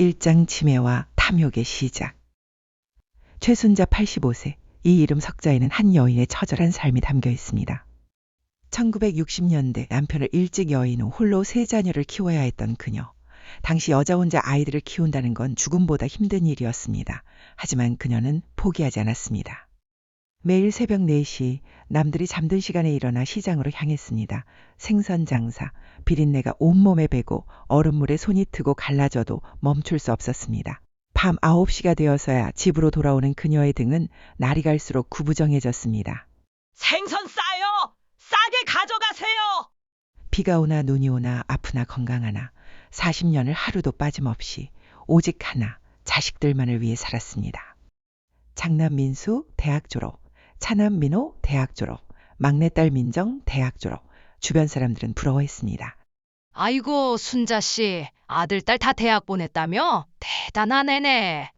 일장 치매와 탐욕의 시작. 최순자 85세. 이 이름 석자에는 한 여인의 처절한 삶이 담겨 있습니다. 1960년대 남편을 일찍 여인 후 홀로 세 자녀를 키워야 했던 그녀. 당시 여자 혼자 아이들을 키운다는 건 죽음보다 힘든 일이었습니다. 하지만 그녀는 포기하지 않았습니다. 매일 새벽 4시 남들이 잠든 시간에 일어나 시장으로 향했습니다. 생선 장사, 비린내가 온몸에 배고 얼음물에 손이 트고 갈라져도 멈출 수 없었습니다. 밤 9시가 되어서야 집으로 돌아오는 그녀의 등은 날이 갈수록 구부정해졌습니다. 생선 싸요! 싸게 가져가세요! 비가 오나 눈이 오나 아프나 건강하나 40년을 하루도 빠짐없이 오직 하나 자식들만을 위해 살았습니다. 장남 민수 대학 졸업, 차남 민호 대학 졸업, 막내딸 민정 대학 졸업. 주변 사람들은 부러워했습니다. 아이고, 순자 씨. 아들, 딸 다 대학 보냈다며? 대단한 애네.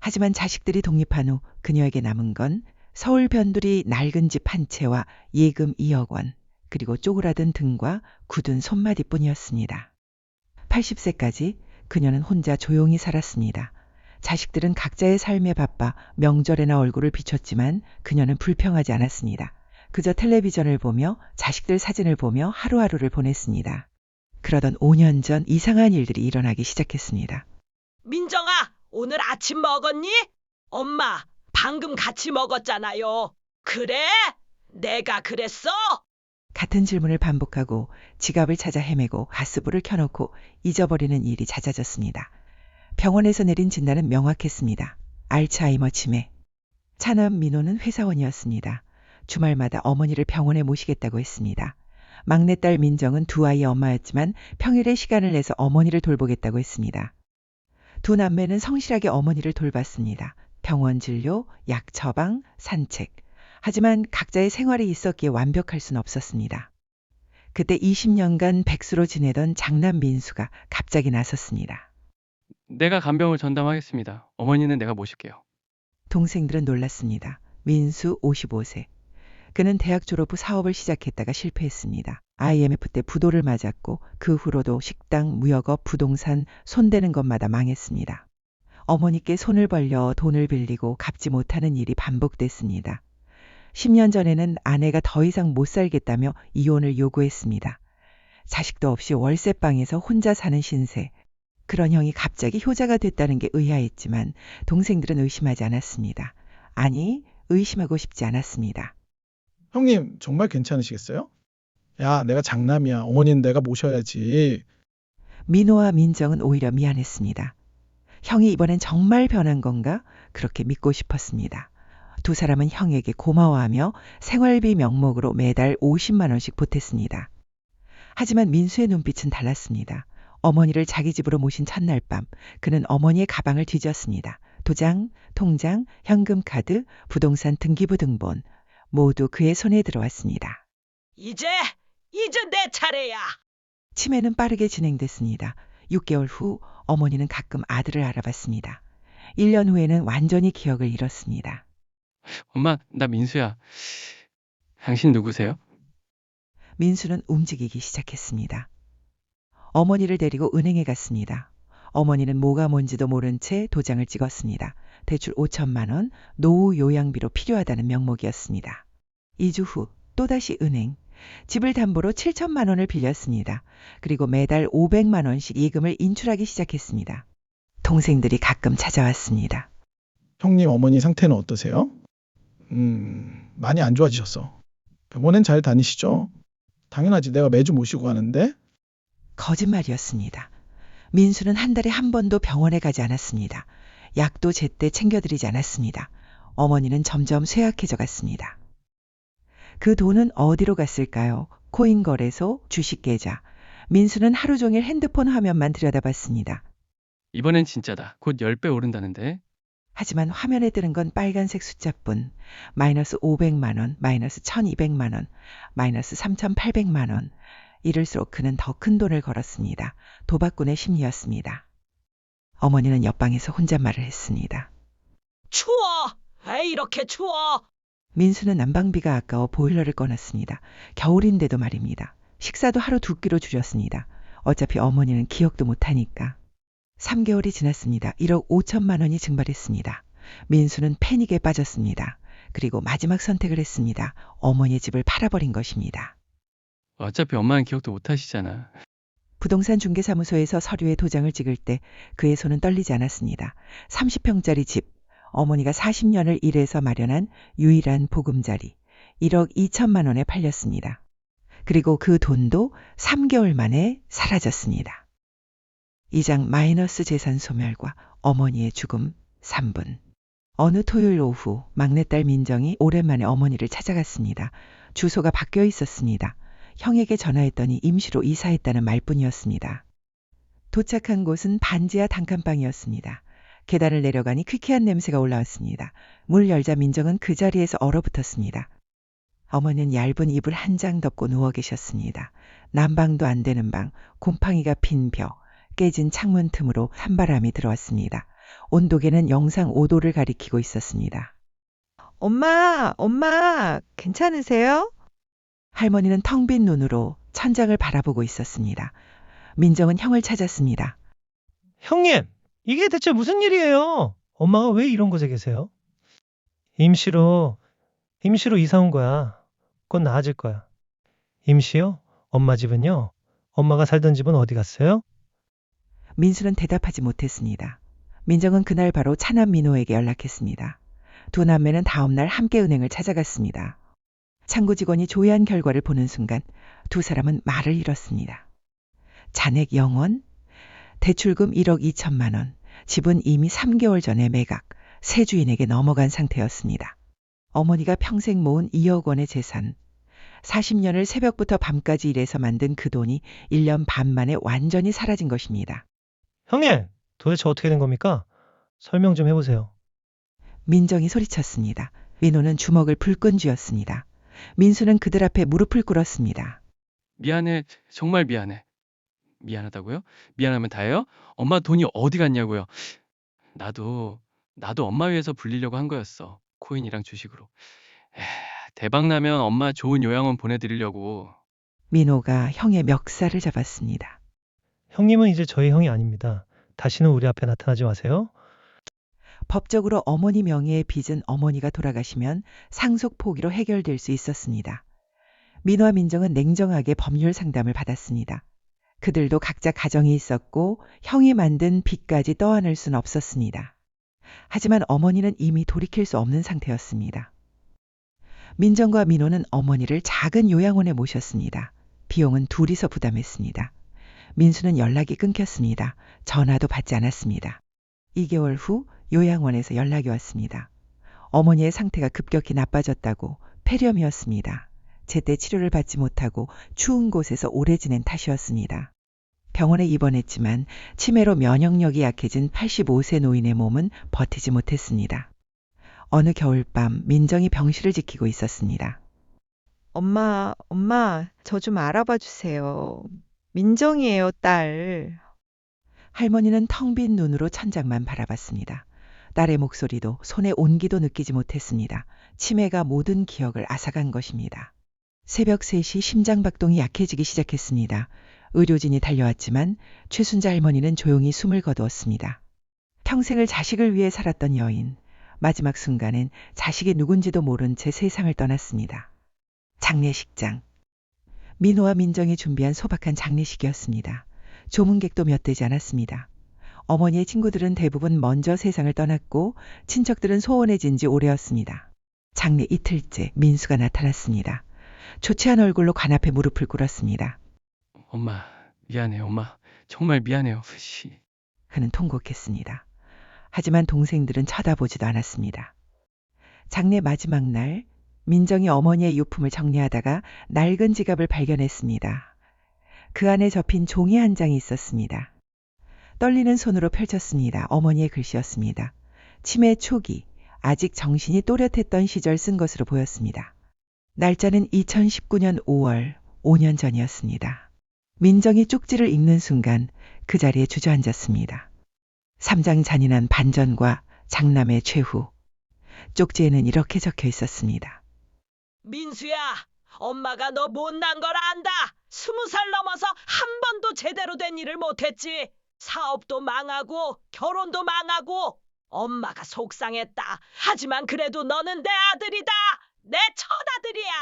하지만 자식들이 독립한 후 그녀에게 남은 건 서울 변두리 낡은 집 한 채와 예금 2억 원, 그리고 쪼그라든 등과 굳은 손마디뿐이었습니다. 80세까지 그녀는 혼자 조용히 살았습니다. 자식들은 각자의 삶에 바빠 명절에나 얼굴을 비췄지만 그녀는 불평하지 않았습니다. 그저 텔레비전을 보며 자식들 사진을 보며 하루하루를 보냈습니다. 그러던 5년 전 이상한 일들이 일어나기 시작했습니다. 민정아, 오늘 아침 먹었니? 엄마, 방금 같이 먹었잖아요. 그래? 내가 그랬어? 같은 질문을 반복하고 지갑을 찾아 헤매고 가스불을 켜놓고 잊어버리는 일이 잦아졌습니다. 병원에서 내린 진단은 명확했습니다. 알츠하이머 치매. 차남 민호는 회사원이었습니다. 주말마다 어머니를 병원에 모시겠다고 했습니다. 막내딸 민정은 두 아이의 엄마였지만 평일에 시간을 내서 어머니를 돌보겠다고 했습니다. 두 남매는 성실하게 어머니를 돌봤습니다. 병원 진료, 약 처방, 산책. 하지만 각자의 생활이 있었기에 완벽할 수는 없었습니다. 그때 20년간 백수로 지내던 장남 민수가 갑자기 나섰습니다. 내가 간병을 전담하겠습니다. 어머니는 내가 모실게요. 동생들은 놀랐습니다. 민수 55세. 그는 대학 졸업 후 사업을 시작했다가 실패했습니다. IMF 때 부도를 맞았고 그 후로도 식당, 무역업, 부동산 손대는 것마다 망했습니다. 어머니께 손을 벌려 돈을 빌리고 갚지 못하는 일이 반복됐습니다. 10년 전에는 아내가 더 이상 못 살겠다며 이혼을 요구했습니다. 자식도 없이 월세방에서 혼자 사는 신세. 그런 형이 갑자기 효자가 됐다는 게 의아했지만 동생들은 의심하지 않았습니다. 아니, 의심하고 싶지 않았습니다. 형님, 정말 괜찮으시겠어요? 야, 내가 장남이야. 어머니는 내가 모셔야지. 민호와 민정은 오히려 미안했습니다. 형이 이번엔 정말 변한 건가? 그렇게 믿고 싶었습니다. 두 사람은 형에게 고마워하며 생활비 명목으로 매달 50만 원씩 보탰습니다. 하지만 민수의 눈빛은 달랐습니다. 어머니를 자기 집으로 모신 첫날 밤, 그는 어머니의 가방을 뒤졌습니다. 도장, 통장, 현금카드, 부동산 등기부 등본, 모두 그의 손에 들어왔습니다. 이제, 이제 내 차례야. 치매는 빠르게 진행됐습니다. 6개월 후 어머니는 가끔 아들을 알아봤습니다. 1년 후에는 완전히 기억을 잃었습니다. 엄마, 나 민수야. 당신 누구세요? 민수는 움직이기 시작했습니다. 어머니를 데리고 은행에 갔습니다. 어머니는 뭐가 뭔지도 모른 채 도장을 찍었습니다. 대출 5천만 원, 노후 요양비로 필요하다는 명목이었습니다. 2주 후 또다시 은행, 집을 담보로 7천만 원을 빌렸습니다. 그리고 매달 500만 원씩 예금을 인출하기 시작했습니다. 동생들이 가끔 찾아왔습니다. 형님, 어머니 상태는 어떠세요? 음, 많이 안 좋아지셨어. 병원엔 잘 다니시죠? 당연하지. 내가 매주 모시고 가는데. 거짓말이었습니다. 민수는 한 달에 한 번도 병원에 가지 않았습니다. 약도 제때 챙겨드리지 않았습니다. 어머니는 점점 쇠약해져 갔습니다. 그 돈은 어디로 갔을까요? 코인 거래소, 주식 계좌. 민수는 하루 종일 핸드폰 화면만 들여다봤습니다. 이번엔 진짜다. 곧 10배 오른다는데. 하지만 화면에 뜨는 건 빨간색 숫자뿐. 마이너스 500만 원, 마이너스 1200만 원, 마이너스 3800만 원. 이럴수록 그는 더 큰 돈을 걸었습니다. 도박꾼의 심리였습니다. 어머니는 옆방에서 혼잣말을 했습니다. 추워! 왜 이렇게 추워? 민수는 난방비가 아까워 보일러를 꺼놨습니다. 겨울인데도 말입니다. 식사도 하루 두 끼로 줄였습니다. 어차피 어머니는 기억도 못하니까. 3개월이 지났습니다. 1억 5천만 원이 증발했습니다. 민수는 패닉에 빠졌습니다. 그리고 마지막 선택을 했습니다. 어머니의 집을 팔아버린 것입니다. 어차피 엄마는 기억도 못 하시잖아. 부동산 중개사무소에서 서류에 도장을 찍을 때 그의 손은 떨리지 않았습니다. 30평짜리 집, 어머니가 40년을 일해서 마련한 유일한 보금자리, 1억 2천만 원에 팔렸습니다. 그리고 그 돈도 3개월 만에 사라졌습니다. 2장 마이너스 재산 소멸과 어머니의 죽음 3분. 어느 토요일 오후 막내딸 민정이 오랜만에 어머니를 찾아갔습니다. 주소가 바뀌어 있었습니다. 형에게 전화했더니 임시로 이사했다는 말뿐이었습니다. 도착한 곳은 반지하 단칸방이었습니다. 계단을 내려가니 퀴퀴한 냄새가 올라왔습니다. 물 열자 민정은 그 자리에서 얼어붙었습니다. 어머니는 얇은 이불 한 장 덮고 누워 계셨습니다. 난방도 안 되는 방, 곰팡이가 핀 벽, 깨진 창문 틈으로 한바람이 들어왔습니다. 온도계는 영상 5도를 가리키고 있었습니다. 엄마, 엄마, 괜찮으세요? 할머니는 텅 빈 눈으로 천장을 바라보고 있었습니다. 민정은 형을 찾았습니다. 형님, 이게 대체 무슨 일이에요? 엄마가 왜 이런 곳에 계세요? 임시로, 임시로 이사 온 거야. 곧 나아질 거야. 임시요? 엄마 집은요? 엄마가 살던 집은 어디 갔어요? 민수는 대답하지 못했습니다. 민정은 그날 바로 차남 민호에게 연락했습니다. 두 남매는 다음날 함께 은행을 찾아갔습니다. 창구 직원이 조회한 결과를 보는 순간 두 사람은 말을 잃었습니다. 잔액 0원, 대출금 1억 2천만 원, 집은 이미 3개월 전에 매각, 새 주인에게 넘어간 상태였습니다. 어머니가 평생 모은 2억 원의 재산, 40년을 새벽부터 밤까지 일해서 만든 그 돈이 1년 반 만에 완전히 사라진 것입니다. 형님, 도대체 어떻게 된 겁니까? 설명 좀 해보세요. 민정이 소리쳤습니다. 민호는 주먹을 불끈 쥐었습니다. 민수는 그들 앞에 무릎을 꿇었습니다. 미안해. 정말 미안해. 미안하다고요? 미안하면 다예요? 엄마 돈이 어디 갔냐고요? 나도 나도 엄마 위해서 불리려고 한 거였어. 코인이랑 주식으로. 에휴, 대박 나면 엄마 좋은 요양원 보내드리려고. 민호가 형의 멱살을 잡았습니다. 형님은 이제 저희 형이 아닙니다. 다시는 우리 앞에 나타나지 마세요. 법적으로 어머니 명의의 빚은 어머니가 돌아가시면 상속 포기로 해결될 수 있었습니다. 민호와 민정은 냉정하게 법률 상담을 받았습니다. 그들도 각자 가정이 있었고 형이 만든 빚까지 떠안을 순 없었습니다. 하지만 어머니는 이미 돌이킬 수 없는 상태였습니다. 민정과 민호는 어머니를 작은 요양원에 모셨습니다. 비용은 둘이서 부담했습니다. 민수는 연락이 끊겼습니다. 전화도 받지 않았습니다. 2개월 후 요양원에서 연락이 왔습니다. 어머니의 상태가 급격히 나빠졌다고 폐렴이었습니다. 제때 치료를 받지 못하고 추운 곳에서 오래 지낸 탓이었습니다. 병원에 입원했지만 치매로 면역력이 약해진 85세 노인의 몸은 버티지 못했습니다. 어느 겨울밤 민정이 병실을 지키고 있었습니다. 엄마, 엄마, 저 좀 알아봐 주세요. 민정이에요, 딸. 할머니는 텅 빈 눈으로 천장만 바라봤습니다. 딸의 목소리도 손의 온기도 느끼지 못했습니다. 치매가 모든 기억을 앗아간 것입니다. 새벽 3시 심장박동이 약해지기 시작했습니다. 의료진이 달려왔지만 최순자 할머니는 조용히 숨을 거두었습니다. 평생을 자식을 위해 살았던 여인. 마지막 순간엔 자식이 누군지도 모른 채 세상을 떠났습니다. 장례식장. 민호와 민정이 준비한 소박한 장례식이었습니다. 조문객도 몇 되지 않았습니다. 어머니의 친구들은 대부분 먼저 세상을 떠났고 친척들은 소원해진 지 오래였습니다. 장례 이틀째 민수가 나타났습니다. 초췌한 얼굴로 관 앞에 무릎을 꿇었습니다. 엄마 미안해. 엄마 정말 미안해요. 씨. 그는 통곡했습니다. 하지만 동생들은 쳐다보지도 않았습니다. 장례 마지막 날 민정이 어머니의 유품을 정리하다가 낡은 지갑을 발견했습니다. 그 안에 접힌 종이 한 장이 있었습니다. 떨리는 손으로 펼쳤습니다. 어머니의 글씨였습니다. 치매 초기, 아직 정신이 또렷했던 시절 쓴 것으로 보였습니다. 날짜는 2019년 5월, 5년 전이었습니다. 민정이 쪽지를 읽는 순간 그 자리에 주저앉았습니다. 삼장 잔인한 반전과 장남의 최후. 쪽지에는 이렇게 적혀 있었습니다. 민수야, 엄마가 너 못난 걸 안다. 스무 살 넘어서 한 번도 제대로 된 일을 못했지. 사업도 망하고 결혼도 망하고 엄마가 속상했다. 하지만 그래도 너는 내 아들이다. 내 첫아들이야.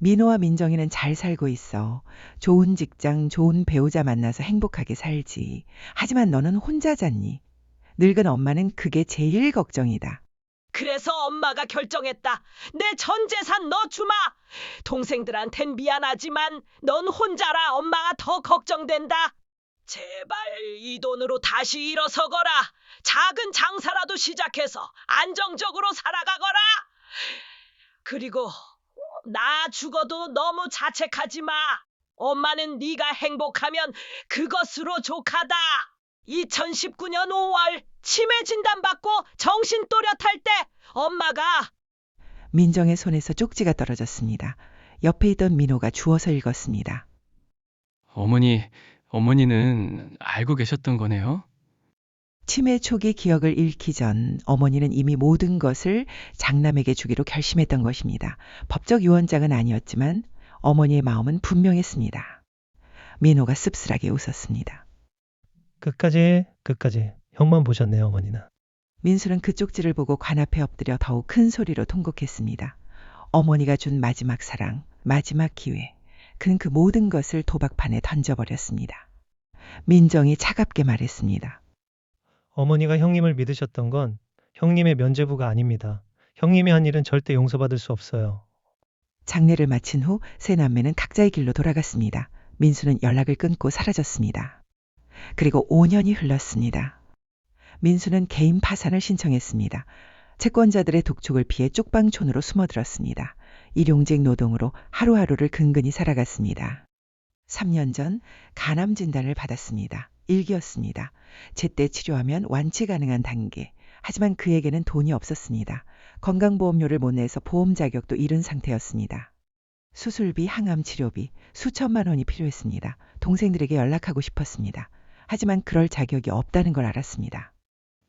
민호와 민정이는 잘 살고 있어. 좋은 직장, 좋은 배우자 만나서 행복하게 살지. 하지만 너는 혼자 잤니? 늙은 엄마는 그게 제일 걱정이다. 그래서 엄마가 결정했다. 내 전 재산 너 주마. 동생들한텐 미안하지만 넌 혼자라 엄마가 더 걱정된다. 제발 이 돈으로 다시 일어서거라. 작은 장사라도 시작해서 안정적으로 살아가거라. 그리고 나 죽어도 너무 자책하지 마. 엄마는 네가 행복하면 그것으로 족하다. 2019년 5월 치매 진단받고 정신 또렷할 때 엄마가 민정의 손에서 쪽지가 떨어졌습니다. 옆에 있던 민호가 주워서 읽었습니다. 어머니, 어머니는 알고 계셨던 거네요? 치매 초기 기억을 잃기 전 어머니는 이미 모든 것을 장남에게 주기로 결심했던 것입니다. 법적 유언장은 아니었지만 어머니의 마음은 분명했습니다. 민호가 씁쓸하게 웃었습니다. 끝까지 끝까지 형만 보셨네요, 어머니는. 민수는 그 쪽지를 보고 관 앞에 엎드려 더욱 큰 소리로 통곡했습니다. 어머니가 준 마지막 사랑, 마지막 기회. 그는 그 모든 것을 도박판에 던져버렸습니다. 민정이 차갑게 말했습니다. 어머니가 형님을 믿으셨던 건 형님의 면죄부가 아닙니다. 형님이 한 일은 절대 용서받을 수 없어요. 장례를 마친 후 세 남매는 각자의 길로 돌아갔습니다. 민수는 연락을 끊고 사라졌습니다. 그리고 5년이 흘렀습니다. 민수는 개인 파산을 신청했습니다. 채권자들의 독촉을 피해 쪽방촌으로 숨어들었습니다. 일용직 노동으로 하루하루를 근근히 살아갔습니다. 3년 전 간암 진단을 받았습니다. 일기였습니다. 제때 치료하면 완치 가능한 단계. 하지만 그에게는 돈이 없었습니다. 건강보험료를 못 내서 보험 자격도 잃은 상태였습니다. 수술비, 항암 치료비, 수천만 원이 필요했습니다. 동생들에게 연락하고 싶었습니다. 하지만 그럴 자격이 없다는 걸 알았습니다.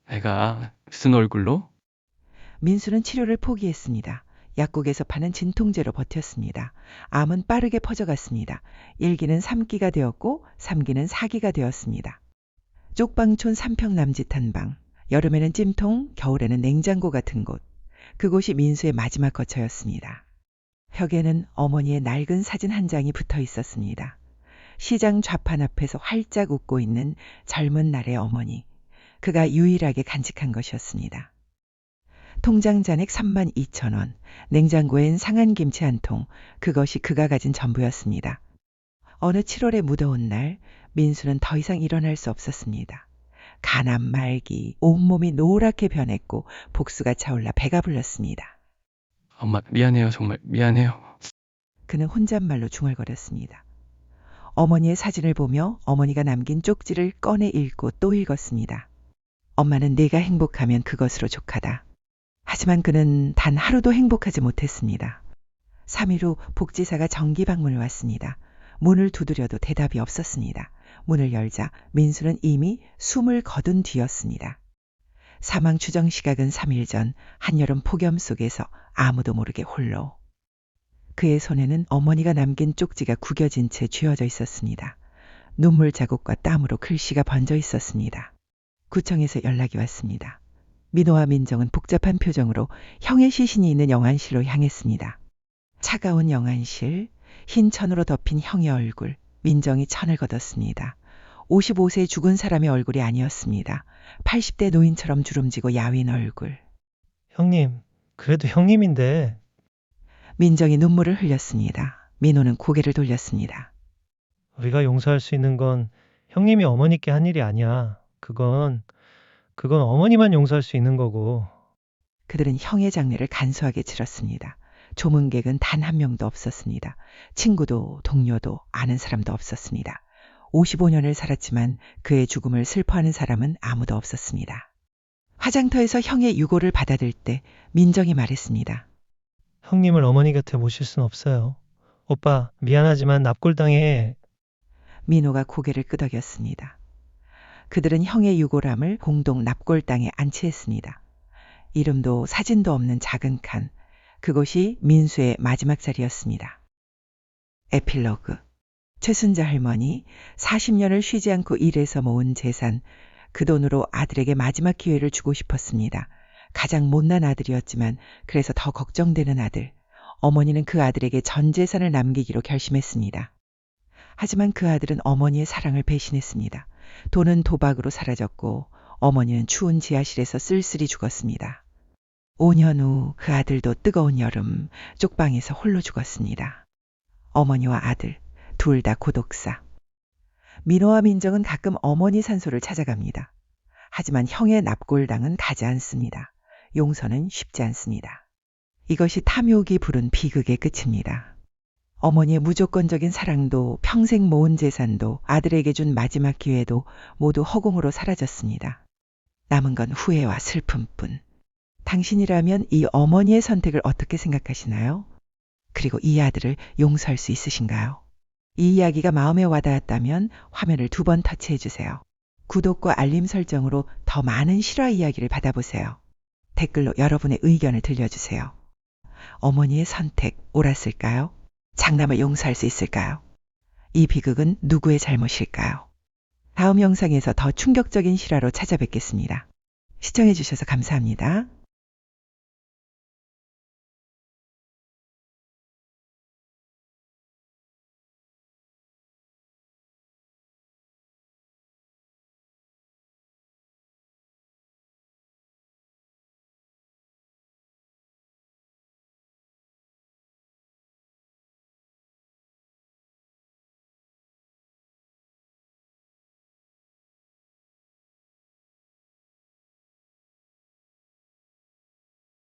애가 무슨 얼굴로? 민수는 치료를 포기했습니다. 약국에서 파는 진통제로 버텼습니다. 암은 빠르게 퍼져갔습니다. 1기는 3기가 되었고 3기는 4기가 되었습니다. 쪽방촌 삼평 남짓한 방, 여름에는 찜통, 겨울에는 냉장고 같은 곳. 그곳이 민수의 마지막 거처였습니다. 벽에는 어머니의 낡은 사진 한 장이 붙어 있었습니다. 시장 좌판 앞에서 활짝 웃고 있는 젊은 날의 어머니. 그가 유일하게 간직한 것이었습니다. 통장 잔액 3만 2천 원, 냉장고엔 상한 김치 한 통, 그것이 그가 가진 전부였습니다. 어느 7월의 무더운 날, 민수는 더 이상 일어날 수 없었습니다. 간암 말기, 온몸이 노랗게 변했고 복수가 차올라 배가 불렀습니다. 엄마, 미안해요. 정말 미안해요. 그는 혼잣말로 중얼거렸습니다. 어머니의 사진을 보며 어머니가 남긴 쪽지를 꺼내 읽고 또 읽었습니다. 엄마는 내가 행복하면 그것으로 족하다. 하지만 그는 단 하루도 행복하지 못했습니다. 3일 후 복지사가 정기 방문을 왔습니다. 문을 두드려도 대답이 없었습니다. 문을 열자 민수는 이미 숨을 거둔 뒤였습니다. 사망 추정 시각은 3일 전 한여름 폭염 속에서 아무도 모르게 홀로. 그의 손에는 어머니가 남긴 쪽지가 구겨진 채 쥐어져 있었습니다. 눈물 자국과 땀으로 글씨가 번져 있었습니다. 구청에서 연락이 왔습니다. 민호와 민정은 복잡한 표정으로 형의 시신이 있는 영안실로 향했습니다. 차가운 영안실, 흰 천으로 덮인 형의 얼굴, 민정이 천을 걷었습니다. 55세 죽은 사람의 얼굴이 아니었습니다. 80대 노인처럼 주름지고 야윈 얼굴. 형님, 그래도 형님인데 민정이 눈물을 흘렸습니다. 민호는 고개를 돌렸습니다. 우리가 용서할 수 있는 건 형님이 어머니께 한 일이 아니야. 그건 그건 어머니만 용서할 수 있는 거고. 그들은 형의 장례를 간소하게 치렀습니다. 조문객은 단 한 명도 없었습니다. 친구도 동료도 아는 사람도 없었습니다. 55년을 살았지만 그의 죽음을 슬퍼하는 사람은 아무도 없었습니다. 화장터에서 형의 유고를 받아들 때 민정이 말했습니다. 형님을 어머니 곁에 모실 순 없어요. 오빠, 미안하지만 납골당해. 민호가 고개를 끄덕였습니다. 그들은 형의 유골함을 공동 납골당에 안치했습니다. 이름도 사진도 없는 작은 칸, 그곳이 민수의 마지막 자리였습니다. 에필로그 최순자 할머니 40년을 쉬지 않고 일해서 모은 재산, 그 돈으로 아들에게 마지막 기회를 주고 싶었습니다. 가장 못난 아들이었지만 그래서 더 걱정되는 아들. 어머니는 그 아들에게 전 재산을 남기기로 결심했습니다. 하지만 그 아들은 어머니의 사랑을 배신했습니다. 돈은 도박으로 사라졌고 어머니는 추운 지하실에서 쓸쓸히 죽었습니다. 5년 후 그 아들도 뜨거운 여름 쪽방에서 홀로 죽었습니다. 어머니와 아들 둘 다 고독사. 민호와 민정은 가끔 어머니 산소를 찾아갑니다. 하지만 형의 납골당은 가지 않습니다. 용서는 쉽지 않습니다. 이것이 탐욕이 부른 비극의 끝입니다. 어머니의 무조건적인 사랑도 평생 모은 재산도 아들에게 준 마지막 기회도 모두 허공으로 사라졌습니다. 남은 건 후회와 슬픔뿐. 당신이라면 이 어머니의 선택을 어떻게 생각하시나요? 그리고 이 아들을 용서할 수 있으신가요? 이 이야기가 마음에 와닿았다면 화면을 두 번 터치해 주세요. 구독과 알림 설정으로 더 많은 실화 이야기를 받아보세요. 댓글로 여러분의 의견을 들려주세요. 어머니의 선택 옳았을까요? 장남을 용서할 수 있을까요? 이 비극은 누구의 잘못일까요? 다음 영상에서 더 충격적인 실화로 찾아뵙겠습니다. 시청해주셔서 감사합니다.